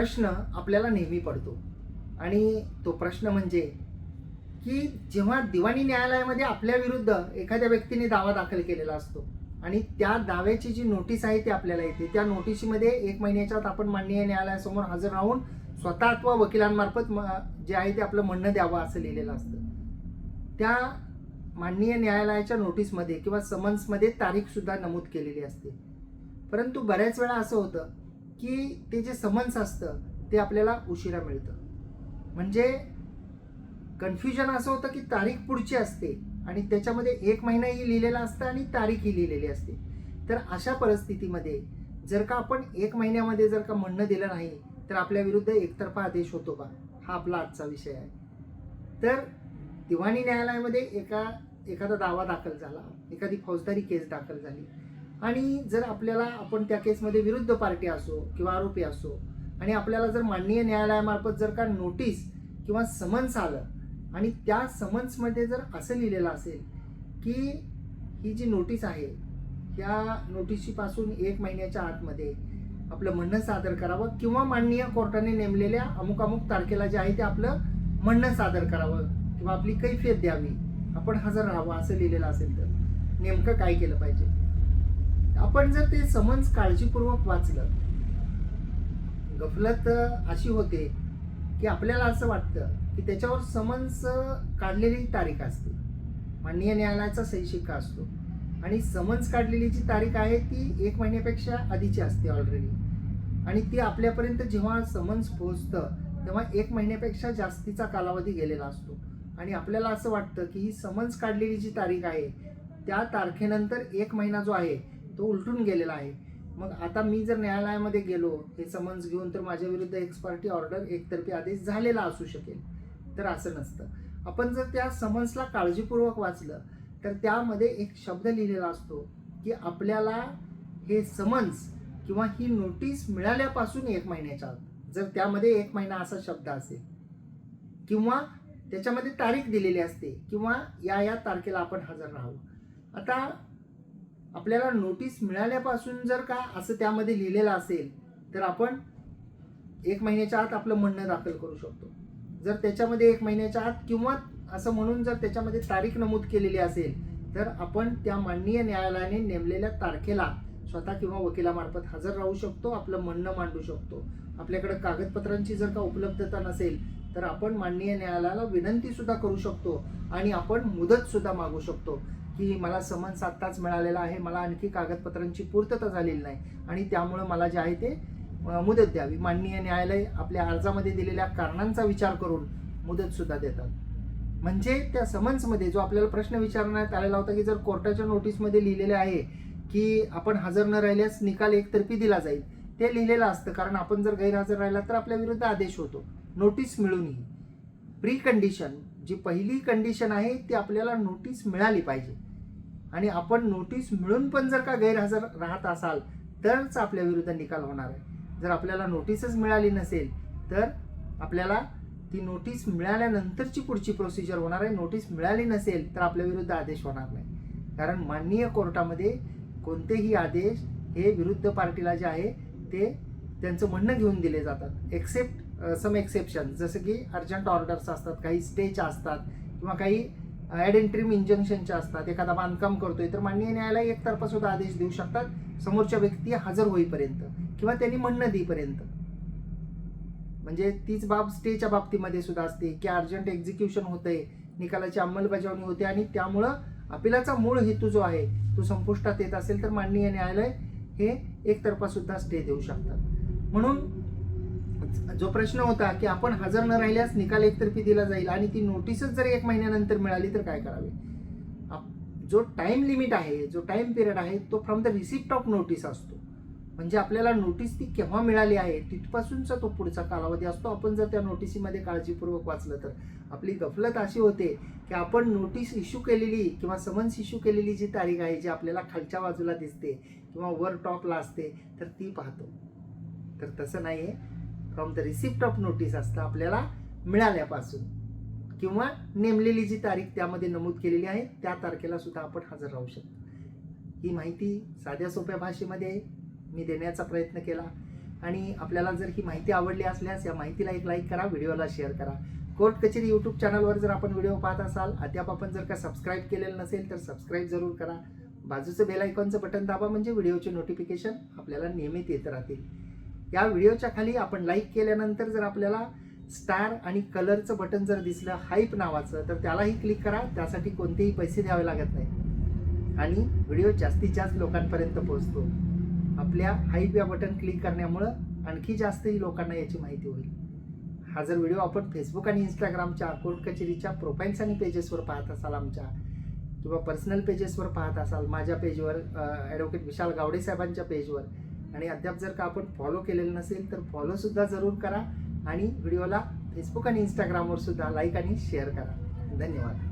प्रश्न आपल्याला नेहमी पडतो. आणि तो प्रश्न म्हणजे की जेव्हा दिवाणी न्यायालयामध्ये आपल्या विरुद्ध एखाद्या व्यक्तीने दावा दाखल केलेला असतो आणि त्या दाव्याची जी नोटीस आहे ती आपल्याला येते त्या नोटीसीमध्ये एक महिन्याच्या आत आपण माननीय न्यायालयासमोर हजर राहून स्वतः अथवा वकिलांमार्फत म- जे आहे ते आपलं म्हणणं द्यावं असं लिहिलेलं असतं. त्या माननीय न्यायालयाच्या नोटीसमध्ये किंवा समन्समध्ये तारीखसुद्धा नमूद केलेली असते. परंतु बऱ्याच वेळा असं होतं की ते जे समन्स असतं ते आपल्याला उशिरा मिळतं. म्हणजे कन्फ्युजन असं होतं की तारीख पुढची असते आणि त्याच्यामध्ये एक महिनाही लिहिलेला असतं आणि तारीखही लिहिलेली असते. तर अशा परिस्थितीमध्ये जर का आपण एक महिन्यामध्ये जर का म्हणणं दिलं नाही तर आपल्या विरुद्ध एकतर्फा आदेश होतो का? हा आपला आजचा विषय आहे. तर दिवाणी न्यायालयामध्ये एका एखादा दावा दाखल झाला एखादी फौजदारी केस दाखल झाली. आणि जर आपल्याला आपण त्या केसमध्ये विरुद्ध पार्टी असो किंवा आरोपी असो आणि आपल्याला जर माननीय न्यायालयामार्फत जर का नोटीस किंवा समन्स आलं आणि त्या समन्समध्ये जर असं लिहिलेलं असेल की ही जी नोटीस आहे ह्या नोटिशीपासून एक महिन्याच्या आतमध्ये आपलं म्हणणं सादर करावं किंवा माननीय कोर्टाने नेमलेल्या अमुक अमुक तारखेला जे आहे ते आपलं म्हणणं सादर करावं किंवा आपली कैफियत द्यावी आपण हजर राहावं असं लिहिलेलं असेल तर नेमकं काय केलं पाहिजे? आपण जर ते समन्स काळजीपूर्वक वाचलं गफलत अशी होते की आपल्याला असं वाटतं की त्याच्यावर समन्स काढलेली तारीख असते. माननीय न्यायालयाचा सही असतो. आणि समन्स काढलेली जी तारीख आहे ती एक महिन्यापेक्षा आधीची असते ऑलरेडी आणि ती आपल्यापर्यंत जेव्हा समन्स पोहोचतं तेव्हा एक महिन्यापेक्षा जास्तीचा कालावधी गेलेला असतो. आणि आपल्याला असं वाटतं की ही समन्स काढलेली जी तारीख आहे त्या तारखेनंतर एक महिना जो आहे तो उलटून गेलेला आहे. मग आता मी जर न्यायालयामध्ये गेलो हे समन्स घेऊन तर माझ्या विरुद्ध एक्स पार्टी ऑर्डर एकतर्फी आदेश झालेला असू शकेल. तर असं नसतं. आपण जर त्या समन्सला काळजीपूर्वक वाचलं तर त्यामध्ये एक शब्द लिहिलेला असतो की आपल्याला हे समन्स किंवा ही नोटीस मिळाल्यापासून एक महिन्याच्या आत जर त्यामध्ये एक महिना असा शब्द असेल. किंवा त्याच्यामध्ये तारीख दिलेली असते किंवा या या तारखेला आपण हजर राहावं आता आपल्याला नोटीस मिळाल्यापासून जर का असं त्यामध्ये लिहिलेलं असेल तर आपण एक महिन्याच्या आत आपलं म्हणणं दाखल करू शकतो. जर त्याच्यामध्ये एक महिन्याच्या आत किंवा असं म्हणून जर त्याच्यामध्ये तारीख नमूद केलेली असेल तर आपण त्या माननीय न्यायालयाने नेमलेल्या तारखेला स्वतः किंवा वकिलामार्फत हजर राहू शकतो आपलं म्हणणं मांडू शकतो. आपल्याकडे कागदपत्रांची जर का उपलब्धता नसेल तर आपण माननीय न्यायालयाला विनंतीसुद्धा करू शकतो आणि आपण मुदतसुद्धा मागू शकतो. की मला समन्स आत्ताच मिळालेला आहे मला आणखी कागदपत्रांची पूर्तता झालेली नाही आणि त्यामुळं मला जे आहे ते मुदत द्यावी. माननीय न्यायालय आपल्या अर्जामध्ये दिलेल्या कारणांचा विचार करून मुदतसुद्धा देतात. म्हणजे त्या समन्समध्ये जो आपल्याला प्रश्न विचारण्यात आलेला होता की जर कोर्टाच्या नोटीसमध्ये लिहिलेले आहे की आपण हजर न राहिल्यास निकाल एकतर्फी दिला जाईल ते लिहिलेलं असतं. कारण आपण जर गैरहजर राहिला तर आपल्या विरुद्ध आदेश होतो. नोटीस मिळूनही. प्री कंडिशन जी पहिली कंडिशन आहे ती आपल्याला नोटीस मिळाली पाहिजे. आणि आपण नोटीस मिळून पण जर का गैरहजर राहत असाल तरच आपल्या विरुद्ध निकाल होणार आहे. जर आपल्याला नोटीसच मिळाली नसेल तर आपल्याला ती नोटीस मिळाल्यानंतरची पुढची प्रोसिजर होणार आहे. नोटीस मिळाली नसेल तर आपल्या विरुद्ध आदेश होणार नाही. कारण माननीय कोर्टामध्ये कोणतेही आदेश हे विरुद्ध पार्टीला जे आहे ते त्यांचं म्हणणं घेऊन दिले जातात. एक्सेप्ट सम एक्सेप्शन जसं की अर्जंट ऑर्डर्स असतात काही स्टेच्या असतात किंवा काही ॲडेंट्रीम इंजंक्शनच्या असतात एखादा बांधकाम करतोय तर माननीय न्यायालय एकतर्फा सुद्धा आदेश देऊ शकतात समोरच्या व्यक्ती हजर होईपर्यंत किंवा त्यांनी म्हणणं देईपर्यंत. म्हणजे तीच बाब स्टेच्या बाबतीमध्ये सुद्धा असते की अर्जंट एक्झिक्युशन होतंय निकालाची अंमलबजावणी होते आणि त्यामुळं अपिलाचा मूळ हेतू जो आहे तो संपुष्टात येत असेल तर माननीय न्यायालय हे एकतर्फा सुद्धा स्टे देऊ शकतात. म्हणून जो प्रश्न होता की आपण हजर न राहिल्यास निकाल एकतर्फी दिला जाईल आणि ती नोटीसच जर एक महिन्यानंतर मिळाली तर काय करावे? जो टाइम लिमिट आहे जो टाइम पिरियड आहे तो from the receipt of notice असतो. म्हणजे आपल्याला नोटीस ती केव्हा मिळाली आहे तिथपासूनचा तो पुढचा कालावधी असतो. आपण जर त्या नोटिसीमध्ये काळजीपूर्वक वाचलं तर. आपली गफलत अशी होते की आपण नोटीस इश्यू केलेली किंवा समन्स इश्यू केलेली जी तारीख आहे जी आपल्याला खालच्या बाजूला दिसते किंवा वर टॉपला असते तर ती पाहतो. तर तसं नाही आहे from the receipt of notice असतं आपल्याला मिळाल्यापासून. किंवा नेमलेली जी तारीख त्यामध्ये नमूद केलेली आहे त्या तारखेला सुद्धा आपण हजर राहू शकतो. ही माहिती साध्या सोप्या भाषेमध्ये मी देण्याचा प्रयत्न केला. आणि आपल्याला जर ही माहिती आवडली असल्यास या माहितीला एक लाईक करा व्हिडिओला शेअर करा. कोर्ट कचेरी यूट्यूब चॅनलवर जर आपण व्हिडिओ पाहत असाल अद्याप आपण जर का सबस्क्राईब केलेलं नसेल तर सबस्क्राईब जरूर करा. बाजूचं बेल आयकॉनचं बटन दाबा म्हणजे व्हिडिओचे नोटिफिकेशन आपल्याला नियमित येत राहतील. या व्हिडिओच्या खाली आपण लाईक केल्यानंतर जर आपल्याला स्टार आणि कलरचं बटन जर दिसलं हाईप नावाचं तर त्यालाही क्लिक करा. त्यासाठी कोणतेही पैसे द्यावे लागत नाही. आणि व्हिडिओ जास्तीत जास्त लोकांपर्यंत पोहोचतो. आपल्या हाईप या बटन क्लिक करण्यामुळं आणखी जास्तही लोकांना याची माहिती होईल. हा जर व्हिडिओ आपण फेसबुक आणि इंस्टाग्रामच्या कोर्ट कचेरीच्या प्रोफाईल्स आणि पेजेसवर पाहत असाल आमच्या किंवा पर्सनल पेजेसवर पाहत असाल माझ्या पेजवर ॲडव्होकेट विशाल गावडे साहेबांच्या पेजवर आणि अद्याप जर का आपण फॉलो केलेलं नसेल तर फॉलोसुद्धा जरूर करा आणि व्हिडिओला फेसबुक आणि इंस्टाग्रामवर सुद्धा लाईक आणि शेअर करा. धन्यवाद.